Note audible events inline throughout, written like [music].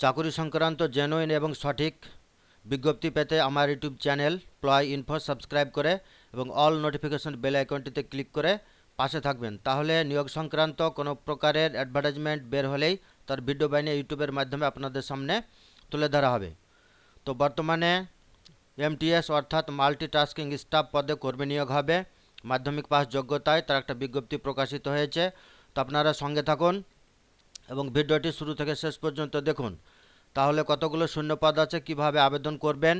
চাকুরি সংক্রান্ত জেনুইন এবং সঠিক বিজ্ঞপ্তি পেতে আমার YouTube channel Ploy Info subscribe করে এবং অল নোটিফিকেশন বেল আইকনটিতে ক্লিক করে পাশে থাকবেন। তাহলে নিয়োগ সংক্রান্ত কোনো প্রকারের অ্যাডভার্টাইজমেন্ট বের হলেই তার ভিডিও বানিয়ে ইউটিউবের মাধ্যমে আপনাদের সামনে তুলে ধরা হবে। তো বর্তমানে এমটিএস অর্থাৎ মাল্টিটাস্কিং স্টাফ পদে কর্মী নিয়োগ হবে। মাধ্যমিক পাস যোগ্যতায় তার একটা বিজ্ঞপ্তি প্রকাশিত হয়েছে। তো আপনারা সঙ্গে থাকুন। এবং ভিডিওটি শুরু থেকে শেষ পর্যন্ত দেখুন। তাহলে কতগুলো শূন্যপদ আছে? কীভাবে আবেদন করবেন?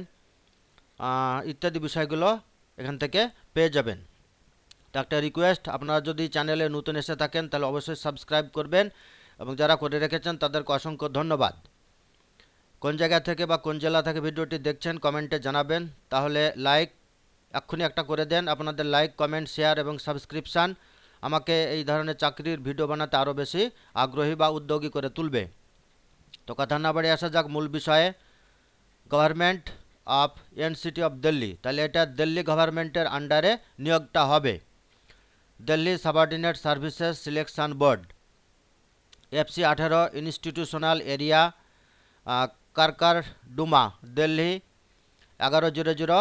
ইত্যাদি বিষয়গুলো এখান থেকে পেয়ে যাবেন। তো একটা রিকোয়েস্ট, আপনারা যদি চ্যানেলে নতুন এসে থাকেন, তাহলে অবশ্যই সাবস্ক্রাইব করবেন এবং যারা করে রেখেছেন, তাদেরকে অসংখ্য ধন্যবাদ। কোন জায়গা থেকে বা কোন জেলা থেকে ভিডিওটি দেখছেন, কমেন্টে জানাবেন। তাহলে লাইক, এক্ষুনি একটা করে দেন। আপনাদের লাইক, কমেন্ট, শেয়ার এবং সাবস্ক্রিপশান আমাকে এই ধরনের চাকরির ভিডিও বানাতে আরও বেশি আগ্রহী বা উদ্যোগী করে তুলবে। তো কথা না বাড়ি আসা যাক মূল বিষয়ে। Government of NCT of Delhi তাহলে এটা দিল্লি গভর্নমেন্টের আন্ডারে নিয়োগটা হবে। Delhi subordinate services selection board FC আঠেরো institutional area Karkardooma Delhi এগারো জিরো জিরো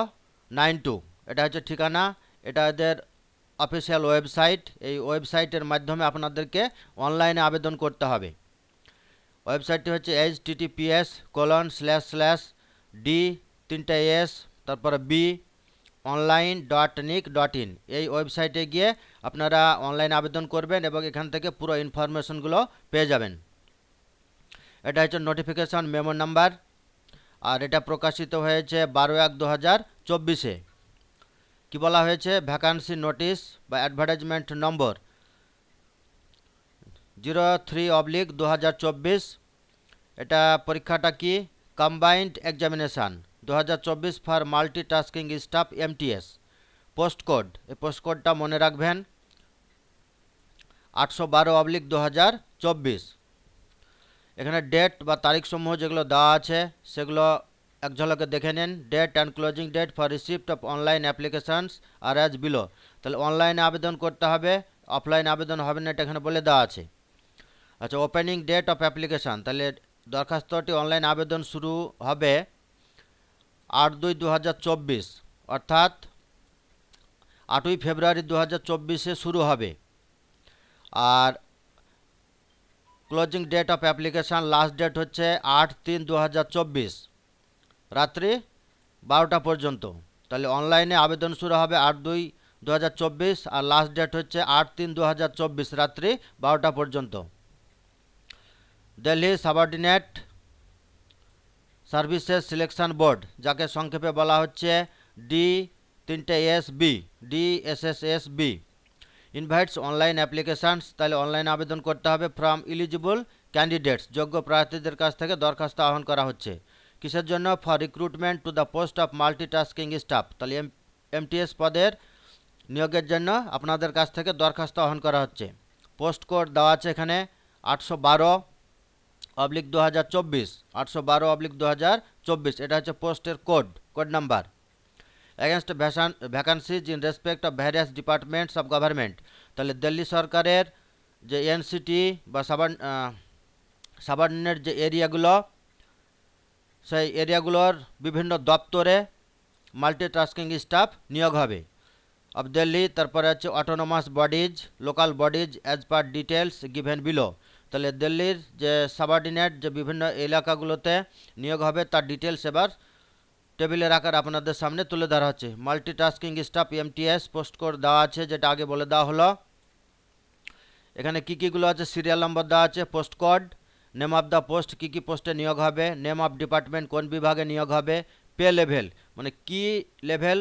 নাইন টু এটা হচ্ছে ঠিকানা। এটা এদের অফিসিয়াল ওয়েবসাইট এই ওয়েবসাইটের মাধ্যমে আপনাদেরকে অনলাইনে আবেদন করতে হবে। ওয়েবসাইটটি হচ্ছে H TTPS colon slash slash D তিনটা এস তারপরে B online dot nic dot in এই ওয়েবসাইটে গিয়ে আপনারা অনলাইন আবেদন করবেন এবং এখান থেকে পুরো ইনফরমেশনগুলো পেয়ে যাবেন। এটা হচ্ছে নোটিফিকেশন মেমো নাম্বার আর এটা প্রকাশিত হয়েছে বারো এক দু হাজার চব্বিশে। কী বলা হয়েছে? ভ্যাকান্সি নোটিশ বা advertisement number zero three oblique দু হাজার চব্বিশ। এটা পরীক্ষাটা কি? কম্বাইন্ড এক্সামিনেশান দু হাজার চব্বিশ for multi tasking staff MTS post code এই পোস্ট কোডটা মনে রাখবেন। আটশো বারো অবলিক দু হাজার চব্বিশ। এখানে ডেট বা তারিখ সমূহ যেগুলো দেওয়া আছে, সেগুলো এক ঝলকে দেখে নিন date and closing date for receipt of online applications are as below তাহলে অনলাইনে আবেদন করতে হবে অফলাইন আবেদন হবে না, এটা এখানে বলে দেওয়া আছে। আচ্ছা ওপেনিং ডেট অফ অ্যাপ্লিকেশান তাহলে দরখাস্তটি অনলাইন আবেদন শুরু হবে আট দুই দু হাজার চব্বিশ, অর্থাৎ আটই ফেব্রুয়ারি দু হাজার শুরু হবে। আর closing date of application last date হচ্ছে আট তিন দু হাজার রাত্রি বারোটা পর্যন্ত। তাহলে অনলাইনে আবেদন শুরু হবে আট দুই দু আর লাস্ট ডেট হচ্ছে আট তিন দু রাত্রি বারোটা পর্যন্ত। Delhi subordinate services selection board যাকে সংক্ষেপে বলা হচ্ছে ডি তিনটে S B D S S S B invites online applications তাহলে অনলাইন আবেদন করতে হবে ফ্রম ইলিজিবল ক্যান্ডিডেটস যোগ্য প্রার্থীদের কাছ থেকে দরখাস্ত আহ্বান করা হচ্ছে। কিসের জন্য? For recruitment to the post of multitasking staff তাহলে এম, এমটিএস পদের নিয়োগের জন্য আপনাদের কাছ থেকে দরখাস্ত আহ্বান করা হচ্ছে। পোস্ট কোড দেওয়া আছে এখানে আটশো বারো অবলিক দু হাজার চব্বিশ। আটশো বারো অবলিক দু হাজার চব্বিশ। এটা হচ্ছে পোস্টের code code number. Against vacancies in respect of various departments of government তাহলে দিল্লি সরকারের যে এনসিটি বা সাবান সাবার্ডিনেট যে এরিয়াগুলো সেই এরিয়াগুলোর বিভিন্ন দপ্তরে মাল্টিটাস্কিং স্টাফ নিয়োগ হবে। অফ দিল্লি তারপরে হচ্ছে autonomous bodies local bodies as per details given below তাহলে দিল্লির যে সাবার্ডিনেট যে বিভিন্ন এলাকাগুলোতে নিয়োগ হবে, তার ডিটেলস এবার টেবিলের আকার আপনাদের সামনে তুলে ধরা হচ্ছে। Multitasking staff MTS post code দেওয়া আছে, যেটা আগে বলে দেওয়া হলো। এখানে কী কীগুলো আছে? সিরিয়াল নম্বর দেওয়া আছে post code name of the post কী কী পোস্টে নিয়োগ হবে নেম অফ ডিপার্টমেন্ট কোন বিভাগে নিয়োগ হবে পে লেভেল মানে কি লেভেল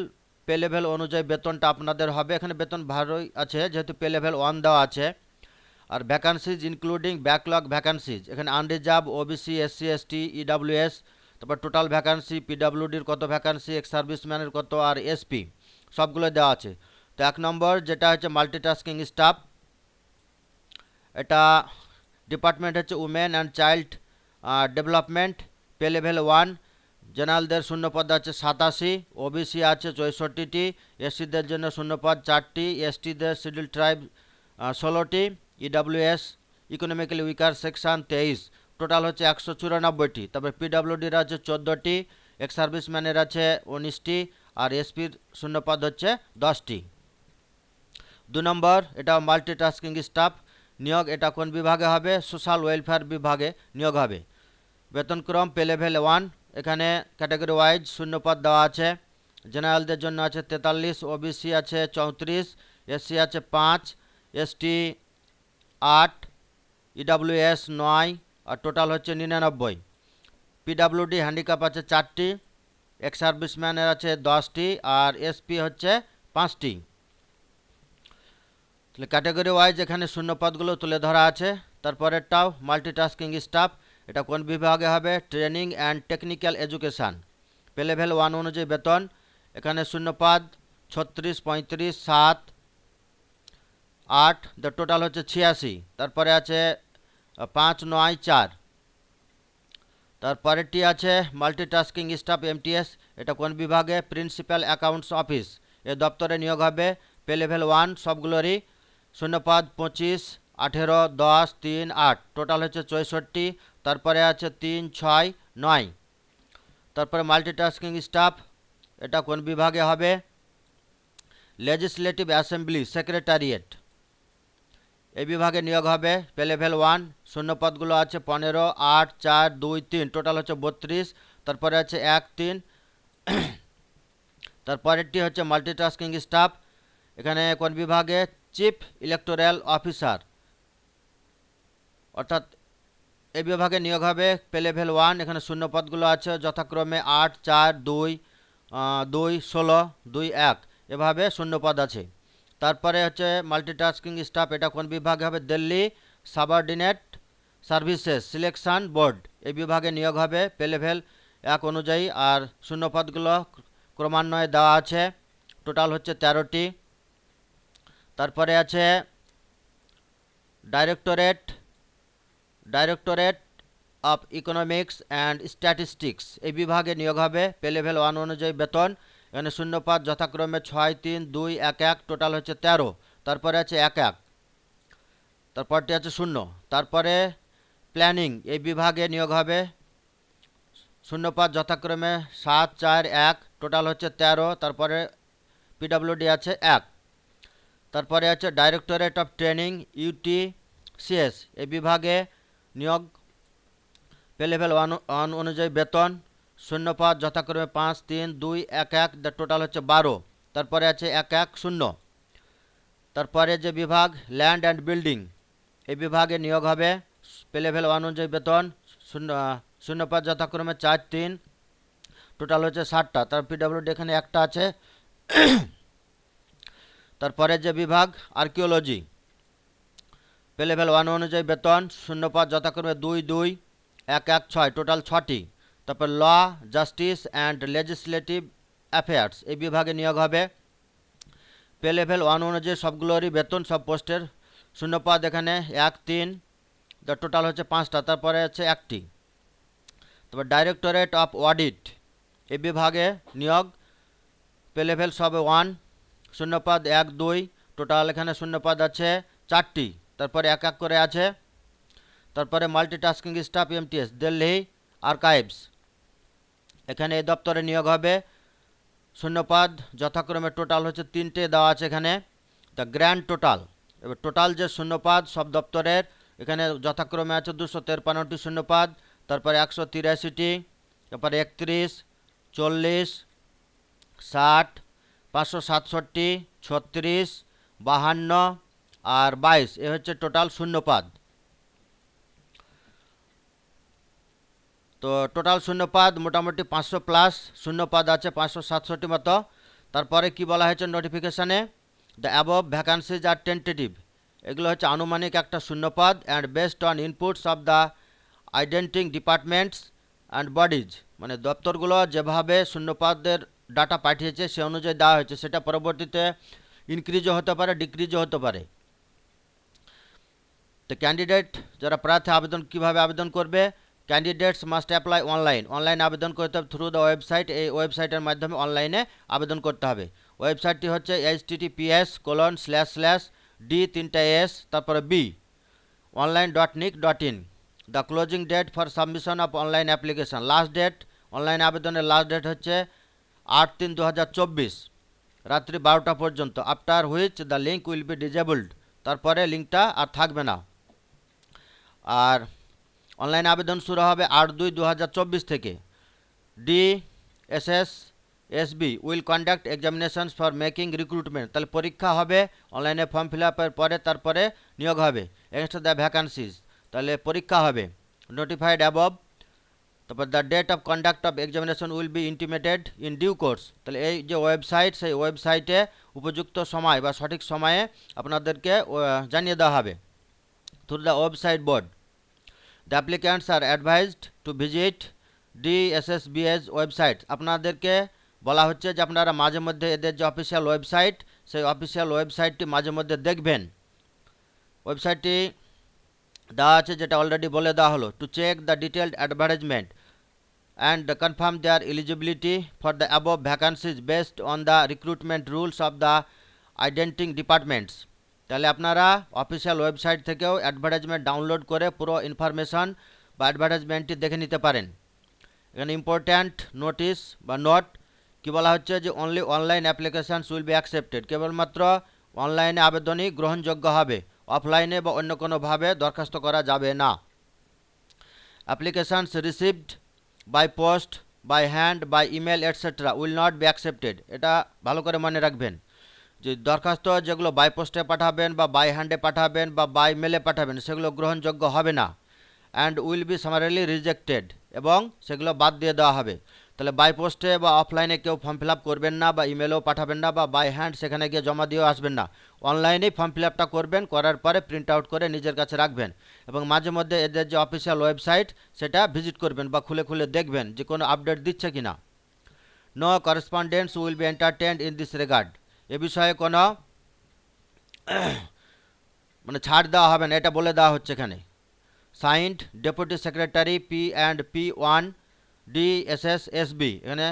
পে লেভেল অনুযায়ী বেতনটা আপনাদের হবে। এখানে বেতন ভালোই আছে, যেহেতু পে লেভেল ওয়ান দেওয়া আছে। আর ভ্যাকান্সিজ ইনক্লুডিং ব্যাকলগ ভ্যাকান্সিজ এখানে unreserved OBC SC ST EWS তারপর টোটাল ভ্যাকান্সি পিডাব্লিউডির কত ভ্যাকান্সি এক্স সার্ভিসম্যানের কত, আর এসপি সবগুলো দেওয়া আছে। তো এক নম্বর যেটা হচ্ছে মাল্টিটাস্কিং স্টাফ এটা ডিপার্টমেন্ট হচ্ছে women and child development, pay level one. জেনারেলদের শূন্যপদ আছে সাতাশি, ওবিসি আছে চৌষট্টিটি, এসসিদের জন্য শূন্যপদ চারটি, এসটিদের শিডিউল ট্রাইব ষোলোটি, ইডাব্লিউএস, ইকোনমিক্যালি উইকার সেকশন তেইশ। টোটাল হচ্ছে একশো চুরানব্বইটি। তারপরে পিডাব্লিউডির আছে চোদ্দোটি এক্স সার্ভিসম্যানের আছে উনিশটি, আর এসপির শূন্যপদ হচ্ছে দশটি। দু নম্বর, এটা মাল্টিটাস্কিং স্টাফ নিয়োগ এটা কোন বিভাগে হবে? সোশ্যাল ওয়েলফেয়ার বিভাগে নিয়োগ হবে। বেতনক্রম পে লেভেল ওয়ান এখানে ক্যাটাগরি ওয়াইজ শূন্যপদ দেওয়া আছে। জেনারেলদের জন্য আছে তেতাল্লিশ ওবিসি আছে চৌত্রিশ এসসি আছে পাঁচ এসটি আট ইডাব্লিউএস নয়, আর টোটাল হচ্ছে নিরানব্বই। পিডাব্লিউডি হ্যান্ডিক্যাপ আছে চারটি এক্স সার্ভিসম্যানের আছে দশটি, আর এসপি হচ্ছে পাঁচটি। তাহলে ক্যাটাগরি ওয়াইজ এখানে শূন্য পদগুলো তুলে ধরা আছে। তারপরেরটাও মাল্টিটাস্কিং স্টাফ এটা কোন বিভাগে হবে? Training and technical education pay level one অনুযায়ী বেতন, এখানে শূন্যপদ, ছত্রিশ, পঁয়ত্রিশ, সাত, আট দ্য টোটাল হচ্ছে ছিয়াশি। তারপরে আছে পাঁচ, নয়, চার। তারপরেরটি আছে মাল্টিটাস্কিং স্টাফ এমটিএস এটা কোন বিভাগে? প্রিন্সিপাল অ্যাকাউন্টস অফিস এ দপ্তরে নিয়োগ হবে। পে লেভেল ওয়ান সবগুলোরই শূন্যপদ পঁচিশ, আঠেরো, দশ, তিন, আট। টোটাল হচ্ছে চৌষট্টি, তারপরে আছে তিন, ছয়, নয়। তারপরে মাল্টিটাস্কিং স্টাফ এটা কোন বিভাগে হবে? লেজিসলেটিভ অ্যাসেম্বলি সেক্রেটারিয়েট এই বিভাগে নিয়োগ হবে পে লেভেল ওয়ান শূন্যপদগুলো আছে পনেরো, আট, চার, দুই, তিন। টোটাল হচ্ছে বত্রিশ, তারপরে আছে এক, তিন। তারপরেরটি হচ্ছে মাল্টিটাস্কিং স্টাফ এখানে কোন বিভাগে? চিফ ইলেকটোরাল অফিসার অর্থাৎ এই বিভাগে নিয়োগ হবে পে লেভেল ওয়ান এখানে শূন্যপদগুলো আছে, যথাক্রমে আট, চার, দুই দুই, ষোলো, দুই, এক, এভাবে শূন্যপদ আছে। তারপরে হচ্ছে মাল্টিটাস্কিং স্টাফ এটা কোন বিভাগে হবে? Delhi subordinate services selection board এই বিভাগে নিয়োগ হবে পে লেভেল এক অনুযায়ী, আর শূন্যপদগুলো ক্রমান্বয়ে দেওয়া আছে। টোটাল হচ্ছে তেরোটি। তারপরে আছে directorate directorate of economics and statistics এই বিভাগে নিয়োগ হবে পে লেভেল ওয়ান অনুযায়ী বেতন। এখানে শূন্যপাত যথাক্রমে ছয়, তিন, দুই, এক এক, টোটাল হচ্ছে তেরো। তারপরে আছে এক এক। তারপরটি আছে শূন্য। তারপরে প্ল্যানিং, এই বিভাগে নিয়োগ হবে শূন্য শূন্যপাত যথাক্রমে সাত, চার, এক, টোটাল হচ্ছে তেরো। তারপরে পিডাব্লিউডি আছে এক। তারপরে আছে directorate of training UT CS এই বিভাগে নিয়োগ পে লেভেল ওয়ান অনুযায়ী বেতন শূন্যপাত যথাক্রমে পাঁচ, তিন, দুই, এক এক টোটাল হচ্ছে বারো। তারপরে আছে এক এক, শূন্য। তারপরে যে বিভাগ ল্যান্ড অ্যান্ড বিল্ডিং এই বিভাগে নিয়োগ হবে, পে লেভেল ওয়ান অনুযায়ী বেতন, শূন্য শূন্যপাত যথাক্রমে চার, তিন টোটাল হচ্ছে ষাটটা। তার পিডাব্লিউডি এখানে একটা আছে তারপরে যে বিভাগ আর্কিওলজি পে লেভেল ওয়ান অনুযায়ী বেতন শূন্যপাত যথাক্রমে দুই দুই, এক এক, ছয় টোটাল ছটি। তারপর law justice and legislative affairs এই বিভাগে নিয়োগ হবে। পে লেভেল ওয়ান অনুযায়ী সবগুলোরই বেতন, সব পোস্টের শূন্যপাত এখানে এক, তিন টোটাল হচ্ছে পাঁচটা, তারপরে হচ্ছে একটি। তারপর ডাইরেক্টরেট অফ অডিট এই বিভাগে নিয়োগ। পে লেভেল সব ওয়ান শূন্যপদ এক, দুই, টোটাল এখানে শূন্যপাদ আছে চারটি। তারপরে এক এক করে আছে। তারপরে multitasking staff MTS Delhi archives এখানে এই দপ্তরে নিয়োগ হবে। শূন্যপাদ যথাক্রমে টোটাল হচ্ছে তিনটে দেওয়া আছে এখানে। দ্য গ্র্যান্ড টোটাল এবার টোটাল যে শূন্যপাদ, সব দপ্তরের, এখানে যথাক্রমে আছে দুশো তেরপান্নটি শূন্যপাদ, তারপরে একশো তিরাশিটি তারপরে একত্রিশ, চল্লিশ, ষাট পাঁচশো সাতষট্টি, ছত্রিশ, বাহান্ন আর বাইশ। এ হচ্ছে টোটাল শূন্যপাদ। তো টোটাল শূন্যপাদ মোটামুটি পাঁচশো প্লাস, শূন্যপাদ আছে পাঁচশো সাতষট্টি মতো। তারপরে কি বলা হয়েছে নোটিফিকেশানে? The above vacancies are tentative এগুলো হচ্ছে আনুমানিক একটা শূন্যপদ and based on inputs of the indenting departments and bodies মানে দপ্তরগুলো যেভাবে শূন্যপদের ডাটা পাঠিয়েছে, সে অনুযায়ী দেওয়া হয়েছে। সেটা পরবর্তীতে ইনক্রিজও হতে পারে ডিক্রিজও হতে পারে। তো ক্যান্ডিডেট যারা প্রার্থী, আবেদন কীভাবে আবেদন করবে? Candidates must apply online online আবেদন করতে হবে থ্রু দ্য ওয়েবসাইট এই ওয়েবসাইটের মাধ্যমে অনলাইনে আবেদন করতে হবে। ওয়েবসাইটটি হচ্ছে H TTPS colon slash slash D তিনটা এস তারপরে B online dot nic dot in the closing date for submission of online application last date online আবেদনের লাস্ট ডেট হচ্ছে আট তিন দু রাত্রি বারোটা পর্যন্ত। After which the link will be disabled তারপরে লিঙ্কটা আর থাকবে না। আর অনলাইন আবেদন শুরু হবে আট দুই দু থেকে। D S S SB will conduct examinations for making recruitment তাহলে পরীক্ষা হবে অনলাইনে ফর্ম ফিল আপের পরে তারপরে নিয়োগ হবে। এগেনস্ট দ্য ভ্যাকান্সিজ তাহলে পরীক্ষা হবে। নোটিফাইড অ্যাবভ তারপর the date of conduct of examination will be intimated in due course তাহলে এই যে ওয়েবসাইট সেই ওয়েবসাইটে উপযুক্ত সময় বা সঠিক সময়ে আপনাদেরকে জানিয়ে দেওয়া হবে through the website board the applicants are advised to visit D S S DSSBS website আপনাদেরকে বলা হচ্ছে যে আপনারা মাঝে মধ্যে এদের যে অফিসিয়াল ওয়েবসাইট সেই অফিসিয়াল ওয়েবসাইটটি মাঝে মধ্যে দেখবেন। ওয়েবসাইটটি দেওয়া আছে যেটা অলরেডি বলে দেওয়া হলো to check the detailed advertisement and confirm their eligibility for the above vacancies based on the recruitment rules of the indenting departments তাহলে আপনারা অফিসিয়াল ওয়েবসাইট থেকেও অ্যাডভার্টাইজমেন্ট ডাউনলোড করে পুরো ইনফরমেশন বা অ্যাডভার্টাইজমেন্টটি দেখে নিতে পারেন। এখানে ইম্পর্ট্যান্ট নোটিশ বা নোট কি বলা হচ্ছে যে only online applications will be accepted কেবলমাত্র অনলাইনে আবেদনই গ্রহণযোগ্য হবে। অফলাইনে বা অন্য কোনোভাবে দরখাস্ত করা যাবে না। Applications received by post by hand by email etcetera will not be accepted এটা ভালো করে মনে রাখবেন। যে দরখাস্ত যেগুলো বাই পোস্টে পাঠাবেন বা বাই হ্যান্ডে পাঠাবেন বা বাই মেলে পাঠাবেন, সেগুলো গ্রহণযোগ্য হবে না। And will be summarily rejected এবং সেগুলো বাদ দিয়ে দেওয়া হবে। তাহলে বাই পোস্টে বা অফলাইনে কেউ ফর্ম ফিল করবেন না বা ইমেলও পাঠাবেন না বা বাই হ্যান্ড সেখানে গিয়ে জমা দিয়েও আসবেন না। অনলাইনেই ফর্ম ফিল করবেন, করার পরে প্রিন্ট আউট করে নিজের কাছে রাখবেন। এবং মাঝে মধ্যে এদের যে অফিসিয়াল ওয়েবসাইট সেটা ভিজিট করবেন বা খুলে খুলে দেখবেন যে কোনো আপডেট দিচ্ছে কি না no correspondence will be entertained in this regard এ বিষয়ে কোনো [coughs] মানে ছাড় দেওয়া হবে না, এটা বলে দেওয়া হচ্ছে এখানে। Signed deputy secretary P and P one DSSSB এখানে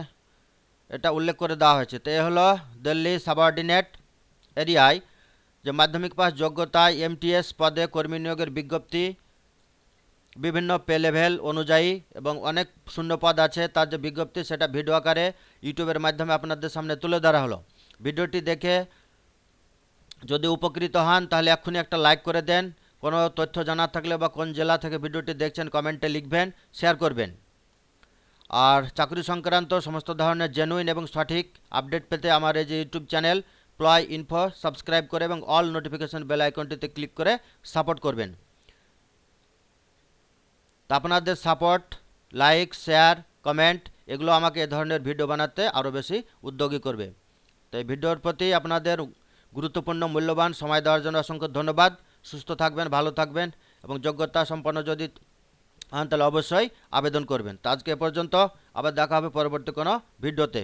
এটা উল্লেখ করে দেওয়া হয়েছে। তো এ হলো দিল্লি সাবঅর্ডিনেট এরিয়ায় যে মাধ্যমিক পাস যোগ্যতায় এমটিএস পদে কর্মী নিয়োগের বিজ্ঞপ্তি, বিভিন্ন পে লেভেল অনুযায়ী এবং অনেক শূন্য পদ আছে, তার যে বিজ্ঞপ্তি সেটা ভিডিও আকারে ইউটিউবের মাধ্যমে আপনাদের সামনে তুলে ধরা হলো। ভিডিওটি দেখে যদি উপকৃত হন, তাহলে এক্ষুনি একটা লাইক করে দেন। কোনো তথ্য জানার থাকলে বা কোন জেলা থেকে ভিডিওটি দেখছেন, কমেন্টে লিখবেন, শেয়ার করবেন। আর চাকরি সংক্রান্ত সমস্ত ধরনের জেনুইন এবং সঠিক আপডেট পেতে আমার এই যে YouTube channel Ploy Info subscribe করে এবং অল নোটিফিকেশন বেল আইকনটিতে ক্লিক করে সাপোর্ট করবেন। তা আপনাদের সাপোর্ট লাইক শেয়ার কমেন্ট এগুলো আমাকে এ ধরনের ভিডিও বানাতে আরও বেশি উদ্যোগী করবে। তো এই ভিডিওর প্রতি আপনাদের গুরুত্বপূর্ণ, মূল্যবান সময় দেওয়ার জন্য অসংখ্য ধন্যবাদ। সুস্থ থাকবেন, ভালো থাকবেন এবং যোগ্যতা সম্পন্ন যদি তাহলে অবশ্যই আবেদন করবেন। তো আজকে পর্যন্ত আবার দেখা হবে পরবর্তী কোনো ভিডিওতে।